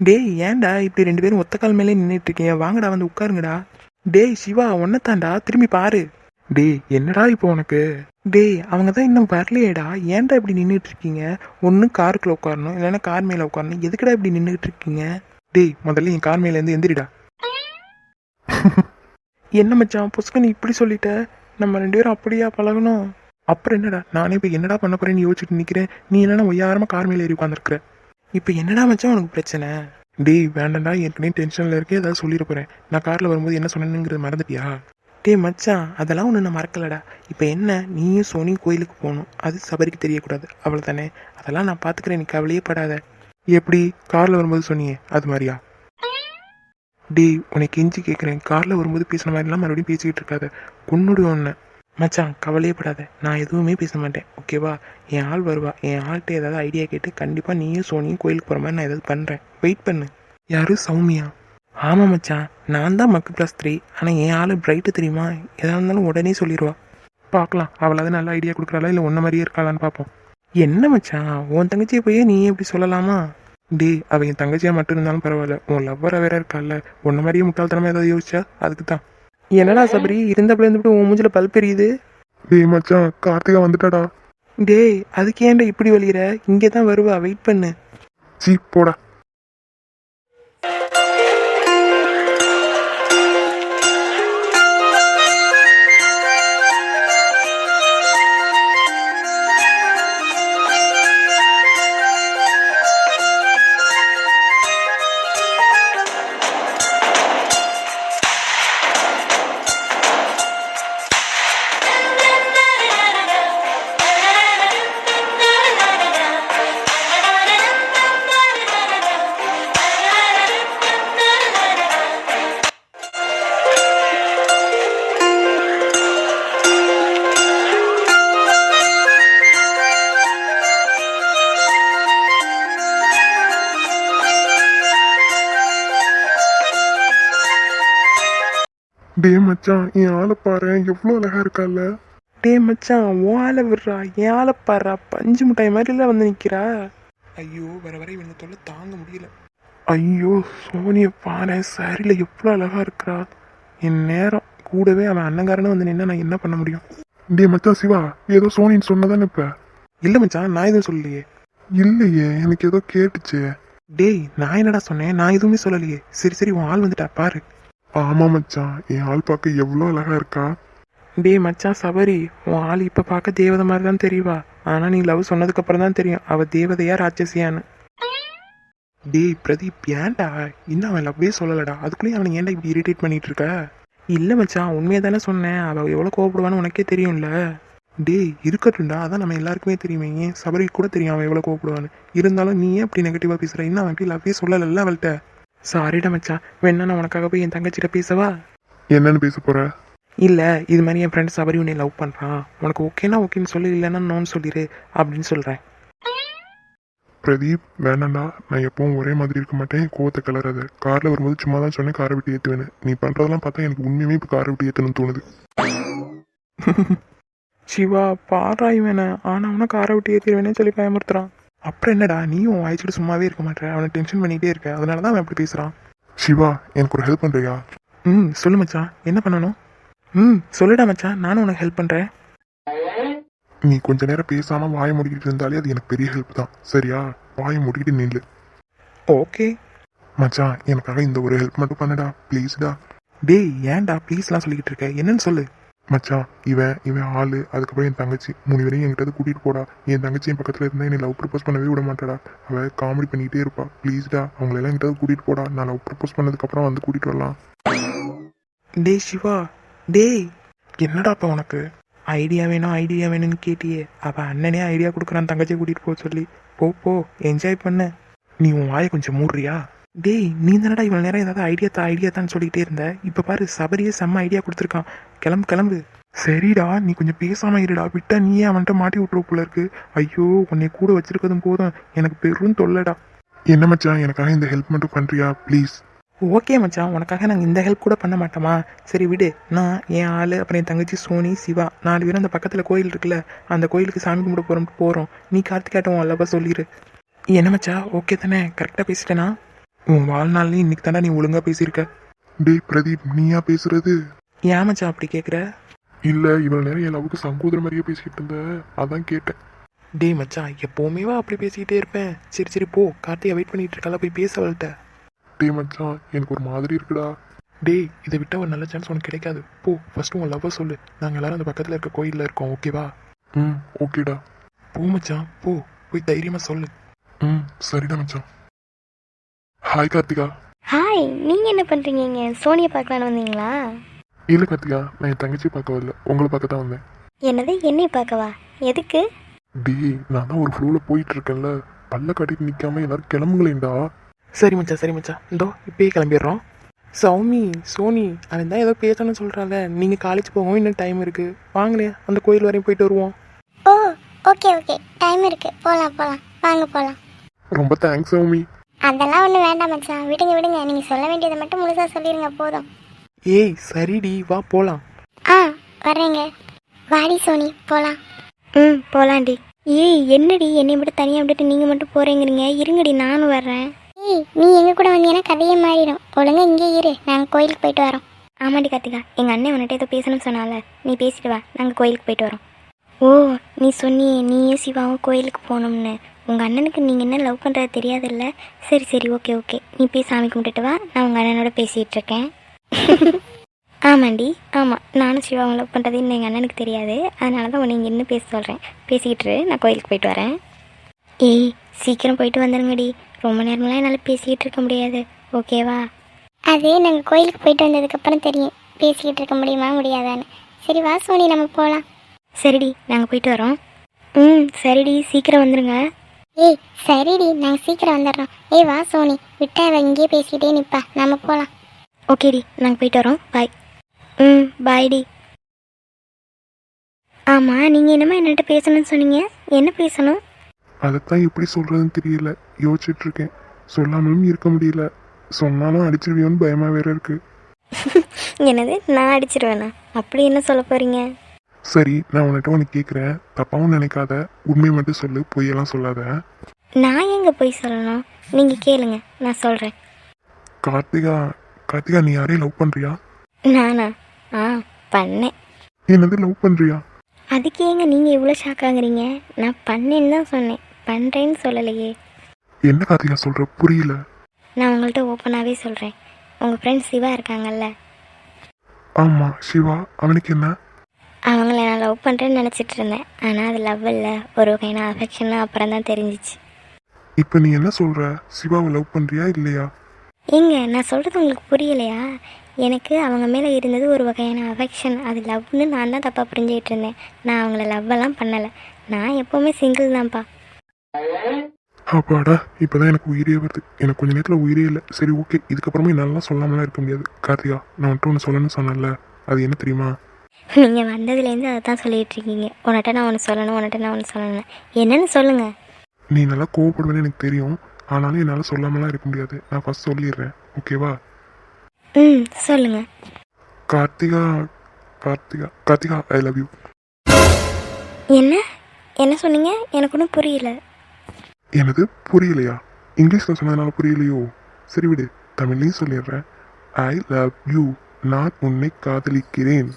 டேய் ஏன்டா இப்படி ரெண்டு பேரும் ஒத்த கால் மேலே நின்றுட்டு இருக்கீங்க? வாங்கடா வந்து உட்காருங்கடா. டேய் சிவா ஒன்னத்தாண்டா திரும்பி பாரு. டேய் என்னடா இப்போ உனக்கு? டேய் அவங்க தான் இன்னும் வரலையேடா. ஏன்டா இப்படி நின்றுட்டு இருக்கீங்க ஒன்று காருக்குள்ள உட்காரணும் இல்லைன்னா கார் மேலே உட்காரணும். எதுக்குடா இப்படி நின்றுட்டு இருக்கீங்க டேய் முதல்ல என் கார் மேலேருந்து எந்திரிடா. என்ன மச்சான் புஸ்க நீ இப்படி சொல்லிட்ட? நம்ம ரெண்டு பேரும் அப்படியா பழகணும்? அப்புறம் என்னடா நானே இப்போ என்னடா பண்ண போறேன்னு யோசிச்சுட்டு நிற்கிறேன் நீ என்னன்னா ஒய்யாரமா கார் மேலே ஏறி உட்காந்துருக்குற இப்போ என்னடா மச்சான் உனக்கு பிரச்சனை? டேய் வேண்டாம்டா ஏற்கனவே டென்ஷனில் இருக்கே ஏதாவது சொல்லிட போகிறேன் நான் காரில் வரும்போது என்ன சொன்னேனுங்கிறது மறந்துட்டியா? டேய் மச்சான் அதெல்லாம் ஒன்று நான் மறக்கலடா. இப்போ என்ன? நீயும் சோனியும் கோயிலுக்கு போகணும். அது சபரிக்கு தெரியக்கூடாது. அவ்வளோ தானே அதெல்லாம் நான் பார்த்துக்கிறேன் நீ கவலையே படாத. எப்படி? காரில் வரும்போது சொன்னியே. அது மாதிரியா? டேய் உனக்கு எஞ்சி கேட்குறேன் காரில் வரும்போது பேசின மாதிரிலாம் மறுபடியும் பேசிக்கிட்டு இருக்காத. கொன்னுடு ஒன்று மச்சான் கவலையே படாத. நான் எதுவுமே பேச மாட்டேன். ஓகேவா என் ஆள் வருவா. என் ஆள்கிட்ட ஏதாவது ஐடியா கேட்டு கண்டிப்பாக நீயும் சோனியும் கோயிலுக்கு போகிற மாதிரி நான் ஏதாவது பண்ணுறேன் வெயிட் பண்ணு. யாரும் சௌமியா? ஆமாம் மச்சான் நான் தான் மக்கு ப்ளஸ் த்ரீ ஆனால் என் ஆள் பிரைட்டு தெரியுமா? எதாக இருந்தாலும் உடனே சொல்லிடுவா பார்க்கலாம் அவளாவது நல்ல ஐடியா கொடுக்குறாளா இல்லை ஒன்றை மாதிரியே இருக்காளான்னு பார்ப்போம். என்ன மச்சான் உன் தங்கச்சியை போய் நீ எப்படி சொல்லலாமா? டேய் அவ என் தங்கச்சியா மட்டும் இருந்தாலும் பரவாயில்ல உன் லவ்வரா வேற இருக்கால உன்ன மாதிரியே முட்டாள்தனமா ஏதாவது யோசிச்சா அதுக்கு தான். என்னடா சபரி இருந்தப்பல இருந்துட்டு உன் மூஞ்சில பல் பெரியுது? டேய் மச்சான் கார்த்திகா வந்துட்டாடா. டேய் அதுக்கு ஏன்டா இப்படி வலிகிற இங்கே தான் வருவா வெயிட் பண்ணு. சீ போடா. மச்சான் என் ஆளை பாரு எவ்வளோ அழகா இருக்கால. டேய் மச்சான் உன் ஆளை விடுறா என் ஆளை பாடுறா பஞ்சு மிட்டாய் மாதிரில வந்து நிற்கிறா ஐயோ வர வர இவனை தொல்லை தாங்க முடியல. ஐயோ சோனியை பாரு சரியில் எவ்வளோ அழகா இருக்கிறா. என் நேரம் கூடவே அவன் அண்ணங்காரனும் வந்து நின்னா நான் என்ன பண்ண முடியும்? டேய் மச்சான் சிவா ஏதோ சோனின்னு சொன்னதானே இப்ப? இல்லை மச்சான் நான் எதுவும் சொல்லலையே. இல்லையே எனக்கு ஏதோ கேட்டுச்சு. டேய் நான் என்னடா சொன்னேன்? நான் எதுவுமே சொல்லலையே. சரி சரி உன் ஆள் வந்துட்டா பாரு. ஆமா மச்சான் என் ஆள் பார்க்க எவ்வளோ அழகா இருக்கா? டேய் மச்சான் சபரி உன் ஆள் இப்போ பார்க்க தேவதை மாதிரி தான் தெரியவா? ஆனால் நீ லவ் சொன்னதுக்கு அப்புறம் தான் தெரியும் அவ தேவதையா ராட்சசியான்னு. டேய் பிரதீப் ஏன்டா? இன்னும் அவன் லவ்வே சொல்லலடா. அதுக்குள்ளேயும் அவனை ஏன்டா இப்படி இரிட்டேட் பண்ணிட்டு இருக்க? இல்லை மச்சான் உண்மையை தானே சொன்னேன். அவள் எவ்வளோ கோவப்படுவான்னு உனக்கே தெரியும்ல. டேய் இருக்கட்டும்டா. அதான் நம்ம எல்லாருக்குமே தெரியுமே. ஏன் சபரிக்கு கூட தெரியும் அவன் எவ்வளோ கோவப்படுவான்னு. இருந்தாலும் நீ ஏன் அப்படி நெகட்டிவாக பேசுகிற இன்னும் அவன் போய் லவ்வே சொல்லலைல்ல அவள்கிட்ட. சாரிடா மச்சான். வேணா நான் உனக்காக போய் என் தங்கச்சிட்ட பேசவா? என்னன்னு பேச போற? இல்லை இது மாதிரி என் ஃப்ரெண்ட் சபரி உன்னை லவ் பண்ணுறான் உனக்கு ஓகேனா ஓகேன்னு சொல்லு இல்லைன்னா நோன்னு சொல்லிடு அப்படின்னு சொல்கிறேன் பிரதீப் வேணாண்டா நான் எப்பவும் ஒரே மாதிரி இருக்க மாட்டேன். கோவத்தை கலராத கார்ல வரும்போது சும்மா தான் சொன்னேன் காரை விட்டு ஏற்றுவேன்னு நீ பண்றதெல்லாம் பார்த்தா எனக்கு உண்மையுமே இப்போ காரை விட்டு ஏற்றணும்னு தோணுது. சிவா பாரா இவனை. ஆனால் அவனை காரை விட்டு ஏற்றிடுவேனே சொல்லி பயமுறுத்துறான். அப்புறம் என்னடா நீயும் வாய்ச்சிட்டு சும்மாவே இருக்க மாட்டேற. அவனை டென்ஷன் பண்ணிகிட்டே இருக்க. அதனால தான் அவன் அப்படி பேசுகிறான் சிவா எனக்கு ஒரு ஹெல்ப் பண்றியா? ம் சொல்லு மச்சான் என்ன பண்ணணும்? ம் சொல்லுடா மச்சான் நானும் உனக்கு ஹெல்ப் பண்ணுறேன் நீ கொஞ்ச நேரம் பேசாம வாயை மூடிக்கிட்டு இருந்தாலே அது எனக்கு பெரிய ஹெல்ப் தான். சரியா? வாயை மூடிக்கிட்டு நில்லு. ஓகே. மச்சான் எனக்காக இந்த ஒரு ஹெல்ப் மட்டும் பண்ணுடா. ப்ளீஸ்டா டேய் ஏன்டா ப்ளீஸ்லாம் சொல்லிக்கிட்டு இருக்க? என்னன்னு சொல்லு. மச்சான் இவன் இவன் ஆளு. அதுக்கப்புறம் என் தங்கச்சி. மூணு பேரையும் என்கிட்ட கூட்டிகிட்டு கூட்டிட்டு போடா. என் தங்கச்சி என் பக்கத்துல இருந்தால் என்னை லவ் ப்ரப்போஸ் பண்ணவே விட மாட்டாடா. அவள் காமெடி பண்ணிக்கிட்டே இருப்பா. ப்ளீஸ்டா அவங்களெல்லாம் என்கிட்ட கூட்டிட்டு போடா. நான் லவ் ப்ரப்போஸ் பண்ணதுக்கு அப்புறம் வந்து கூட்டிட்டு வரலாம். டேய் சிவா டேய். என்னடா இப்போ உனக்கு? ஐடியா வேணும் ஐடியா வேணும்னு கேட்டியே. அவ அண்ணனே ஐடியா கொடுக்குறான் தங்கச்சியை கூட்டிகிட்டு போக சொல்லி. போ போ என்ஜாய் பண்ணு. நீ உன் வாயை கொஞ்சம் மூடுறியா? டேய் நீ தானடா இவ்வளோ நேரம் ஏதாவது ஐடியா தா ஐடியா தான் சொல்லிக்கிட்டே இருந்த? இப்போ பாரு சபரியே செம்ம ஐடியா கொடுத்துருக்கான். கிளம்பு கிளம்பு. சரிடா நீ கொஞ்சம் பேசாம இருடா. விட்டா நீயே அவன்கிட்ட மாட்டி விட்டுருவ போல இருக்கு. ஐயோ உன்னை கூட வச்சிருக்கதும் போதும். எனக்கு பெரும் தொல்லைடா. என்ன மச்சான் எனக்காக இந்த ஹெல்ப் மட்டும் பண்றியா? ப்ளீஸ் ஓகே மச்சான் உனக்காக நாங்கள் இந்த ஹெல்ப் கூட பண்ண மாட்டோமா? சரி விடு. நான் என் ஆள் அப்புறம் என் தங்கச்சி சோனி சிவா. நாலு பேரும் அந்த பக்கத்தில் கோயில் இருக்குல்ல அந்த கோயிலுக்கு சாமி கும்பிட போகிறோம் போகிறோம் நீ கார்த்திகாட்டம் அல்லவா சொல்லிடு என்ன மச்சா ஓகே தானே? கரெக்டாக பேசிட்டேனா? உன் வாழ்நாள்லையும் இன்னைக்கு தானே நீ ஒழுங்காக பேசியிருக்க. டேய் பிரதீப் நீயா பேசுறது? ஏன் மச்சான் அப்படி கேட்குற இல்ல இவ்வளவு நேரம் என் லவ்வுக்கு சங்கோதர மாதிரியே பேசிக்கிட்டு இருந்த. அதான் கேட்டேன். டேய் மச்சான் எப்போவுமேவா அப்படி பேசிக்கிட்டே இருப்பேன். சரி சரி போ. கார்த்திகை வெயிட் பண்ணிட்டு இருக்கால போய் பேச அவள்கிட்ட டேய் மச்சான் எனக்கு ஒரு மாதிரி இருக்குடா. டேய் இதை விட்டா ஒரு நல்ல சான்ஸ் உனக்கு கிடைக்காது. போ ஃபர்ஸ்ட் உன் லவ்வை சொல்லு. நாங்கள் எல்லாரும் அந்த பக்கத்தில் இருக்க கோயிலில் இருக்கோம் ஓகேவா ம் ஓகேடா போ மச்சான் போ. போய் தைரியமாக சொல்லு. ம் சரிடா மச்சான். ஹாய் கார்த்திகா ஹாய் நீங்கள் என்ன பண்ணுறீங்க இங்கே சோனியை பார்க்கலான்னு வந்தீங்களா? இல்ல கார்த்திகா நான் என் தங்கச்சி பார்க்க வரல உங்களை பார்க்க தான் வந்தேன். என்னது? என்னை பார்க்கவா? எதுக்கு? டேய் நான் தான் ஒரு ஃப்ளோவில் போயிட்டு இருக்கேன்ல பல்ல காட்டிட்டு நிக்காம எல்லாரும் கிளம்புங்களேன்டா. சரி மச்சான் சரி மச்சான். இதோ இப்பயே கிளம்பிடுறோம். சௌமி சோனி அவன் தான் ஏதோ பேசணும்னு சொல்கிறாள் நீங்கள் காலேஜ் போகவும் இன்னும் டைம் இருக்குது வாங்களே அந்த கோயில் வரையும் போயிட்டு வருவோம். ஓ ஓகே ஓகே டைம் இருக்குது போகலாம் போகலாம் வாங்க போகலாம் ரொம்ப தேங்க்ஸ் சௌமி. அதெல்லாம் ஒன்றும் வேண்டாம் மச்சான். விடுங்க விடுங்க. நீங்கள் சொல்ல வேண்டியதை மட்டும் முழுசாக சொல்லிடுங்க போதும். ஏய் சரிடி வா போகலாம் ஆ வர்றேங்க. வாடி சோனி போகலாம் ம் போகலாண்டி ஏய் என்னடி? என்னை மட்டும் தனியாக விட்டுட்டு நீங்கள் மட்டும் போகிறேங்கிறீங்க இருங்கடி நானும் வர்றேன். ஏய் நீ எங்கள் கூட வந்தீங்கன்னா கதையே மாறிடும். ஒழுங்கா இங்கே இரு. நாங்கள் கோயிலுக்கு போயிட்டு வரோம். ஆமாடி கார்த்திகா. எங்கள் அண்ணன் உன்கிட்ட ஏதோ பேசணும்னு சொன்னால நீ பேசிட்டு வா. நாங்கள் கோயிலுக்கு போயிட்டு வரோம். ஓ நீ சொன்னியே நீயும் சிவாவும் கோயிலுக்கு போகணும்னு. உங்கள் அண்ணனுக்கு நீங்கள் என்ன லவ் பண்ணுறது தெரியாதுல்ல? சரி சரி ஓகே ஓகே நீ போய் சாமி கும்பிட்டுட்டு வா. நான் உங்கள் அண்ணனோட பேசிகிட்டு இருக்கேன். ஆமாண்டி ஆமாம் நானும் சிவாவும் லவ் பண்ணுறது இன்னும் எங்கள் அண்ணனுக்கு தெரியாது. அதனால தான் உன்னை இங்கே இன்னும் பேச சொல்கிறேன் பேசிக்கிட்டு நான் கோயிலுக்கு போயிட்டு வரேன். ஏய் சீக்கிரம் போயிட்டு வந்துருங்கடி. ரொம்ப நேரமெல்லாம் என்னால் பேசிக்கிட்டு இருக்க முடியாது. ஓகேவா அது நாங்கள் கோயிலுக்கு போயிட்டு வந்ததுக்கப்புறம் தெரியும். பேசிக்கிட்டு இருக்க முடியுமா முடியாதான்னு. சரி வா சோனி நம்ம போகலாம் சரிடி நாங்கள் போயிட்டு வரோம். ம் சரிடி. சீக்கிரம் வந்துருங்க. ஏய் சரிடி நாங்கள் சீக்கிரம் வந்துடுறோம் ஏய் வா சோனி. விட்டா அவள் இங்கேயே பேசிக்கிட்டே நிற்பா நம்ம போகலாம் ஓகேடி நாங்கள் போயிட்டு வரோம். பாய் ம் பாய்டி ஆமாம் நீங்கள் என்னமா என்கிட்ட பேசணும்னு சொன்னீங்க? என்ன பேசணும்? அதைத்தான் எப்படி சொல்றதுன்னு தெரியல. யோசிச்சுட்டு இருக்கேன் சொல்லாமலும் இருக்க முடியல. சொன்னாலும் அடிச்சிருவியோன்னு பயமா வேற இருக்கு. என்னது? நான் அடிச்சிருவேண்ணா அப்படி என்ன சொல்ல போகிறீங்க சரி நான் உன்கிட்ட ஒன்று கேட்குறேன் தப்பாவும் நினைக்காத. உண்மை மட்டும் சொல்லு பொய்யெல்லாம் சொல்லாத. நான் எங்கே போய் சொல்லணும்? நீங்கள் கேளுங்க நான் சொல்கிறேன் கார்த்திகா கார்த்திகா நீ யாரையும் லவ் பண்றியா? நானா? ஆ பண்ணேன். என்னது லவ் பண்றியா? அதுக்கு ஏங்க நீங்கள் இவ்வளோ ஷாக் ஆகுறீங்க? நான் பண்ணேன்னு தான் சொன்னேன். பண்ணுறேன்னு சொல்லலையே. என்ன கார்த்திகா சொல்ற? புரியல. நான் உங்கள்கிட்ட ஓப்பனாகவே சொல்கிறேன் உங்கள் ஃப்ரெண்ட் சிவா இருக்காங்கல்ல. ஆமா சிவா. அவனுக்கு என்ன? அவங்கள நான் லவ் பண்ணுறேன்னு நினச்சிட்டு இருந்தேன். ஆனால் அது லவ் இல்லை. ஒரு வகையான அஃபெக்ஷன் அப்புறம் தான் தெரிஞ்சிச்சு. இப்போ நீ என்ன சொல்ற? சிவாவை லவ் பண்றியா இல்லையா? ஏங்க நான் சொல்கிறது உங்களுக்கு புரியலையா? எனக்கு அவங்க மேலே இருந்தது ஒரு வகையான அஃபெக்ஷன் அது லவ்னு நான் தான் தப்பாக புரிஞ்சுக்கிட்டு இருந்தேன். நான் அவங்கள லவ்வெல்லாம் பண்ணலை. நான் எப்போவுமே சிங்கிள் தான்ப்பா. அப்பாடா இப்போதான் எனக்கு உயிரே வருது. எனக்கு கொஞ்ச நேரத்தில் உயிரே இல்லை. சரி ஓகே இதுக்கப்புறமா என்னாலலாம் சொல்லாமலாம் இருக்க முடியாது. கார்த்திகா நான் வந்துட்டு ஒன்று சொல்லணும்னு சொன்னேன்ல. அது என்ன தெரியுமா? நீங்கள் வந்ததுலேருந்து அதை தான் சொல்லிகிட்டு இருக்கீங்க உன்கிட்ட நான் ஒன்று சொல்லணும் உன்கிட்ட நான் ஒன்று சொல்லணும். என்னன்னு சொல்லுங்கள் நீ நல்லா கோவப்படுவேன்னு எனக்கு தெரியும். ஆனாலும் என்னால் சொல்லாமலாம் இருக்க முடியாது. நான் ஃபர்ஸ்ட் சொல்லிடுறேன். ஓகேவா ம் சொல்லுங்கள் Karthika Karthika Karthika I love you என்ன? என்ன சொன்னீங்க? எனக்கு ஒன்றும் புரியல. எனது புரியலையா? இங்கிலீஷில் சொன்னதுனால புரியலையோ? சரி விடு. தமிழ்லையும் சொல்லிடுறேன். ஐ லவ் யூ நான் உன்னை காதலிக்கிறேன்.